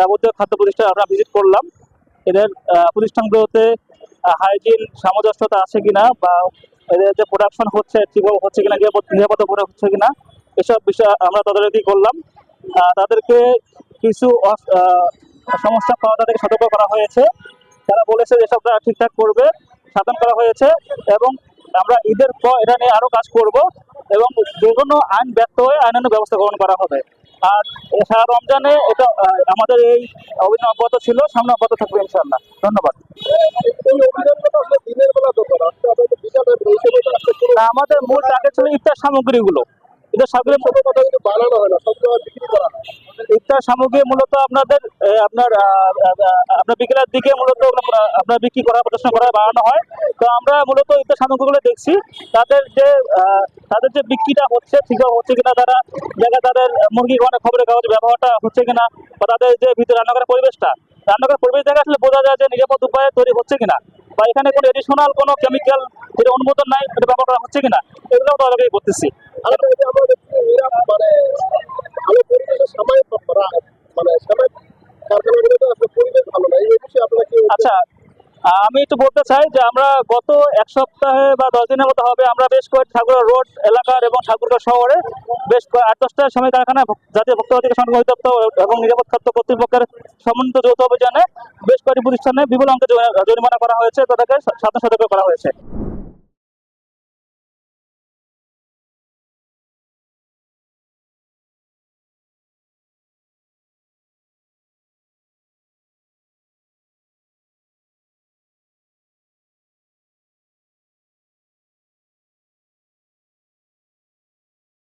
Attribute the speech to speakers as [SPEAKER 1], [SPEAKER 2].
[SPEAKER 1] যাবতীয় খাদ্য প্রতিষ্ঠান আমরা ভিজিট করলাম। এদের প্রতিষ্ঠানগুলোতে হাইজিন সামঞ্জস্যতা আছে কিনা বা এদের যে প্রোডাকশন হচ্ছে ঠিকভাবে হচ্ছে কিনা, নিরাপদ করে হচ্ছে কিনা, এসব বিষয়ে আমরা তদারকি করলাম। তাদেরকে কিছু সমস্যা পাওয়া তাদেরকে সতর্ক করা হয়েছে। তারা বলেছে যে সব তারা ঠিকঠাক করবে সাধন করা হয়েছে এবং আমরা ঈদের পর এটা নিয়ে আরও কাজ করব। এবং যে কোনো আইন ব্যর্থ হয়ে আইনানুগ ব্যবস্থা গ্রহণ করা হবে। আর সারা রমজানে এটা আমাদের এই অভিযান অব্যাহত ছিল সামনে অব্যাহত থাকবে ইনশাল্লাহ ধন্যবাদ। আমাদের মূল টার্গেট ছিল ইফতার সামগ্রীগুলো। সামগ্রী
[SPEAKER 2] ছোট কথা কিন্তু বানানো হয় না, সব বিক্রি করা হয়।
[SPEAKER 1] সামগ্রী মূলত আপনাদের আপনার আপনার বিকেলের দিকে মূলত আপনার বিক্রি করা, প্রদর্শন করা, বাড়ানো হয়। তো আমরা মূলত ইফতার সামগ্রীগুলো দেখছি, তাদের যে তাদের যে বিক্রিটা হচ্ছে ঠিকভাবে হচ্ছে কিনা, তারা জায়গায় তাদের মুরগি খাওয়ানো খবরের কাগজ ব্যবহারটা হচ্ছে কিনা, বা তাদের যে ভিতরে রান্না করার পরিবেশটা রান্না করার পরিবেশ দেখা আসলে বোঝা যায় যে নিরাপদ উপায়ে তৈরি হচ্ছে কিনা, বা এখানে কোনো এডিশনাল কোনো কেমিক্যাল যেটা অনুমোদন নাই, সেটা ব্যবহার করা হচ্ছে কিনা এগুলো করতেছি
[SPEAKER 2] আমরা দেখছি এরা
[SPEAKER 1] আচ্ছা আমি একটু বলতে চাই যে আমরা গত এক সপ্তাহে বা দশ দিনের মতো হবে, আমরা বেশ কয়েক ঠাকুরা রোড, এলাকার এবং ঠাকুরগাঁও শহরে বেশ আট দশটা সময় কারখানা, জাতীয় ভক্ত অধিকার সংঘ অধিদপ্তর এবং নিরাপদ খাদ্য কর্তৃপক্ষের সমন্বিত যৌথ অভিযানে বেশ কয়েকটি প্রতিষ্ঠানে বিপুল অঙ্কে জরিমানা করা হয়েছে, তাদেরকে সাথে সতর্ক করা হয়েছে।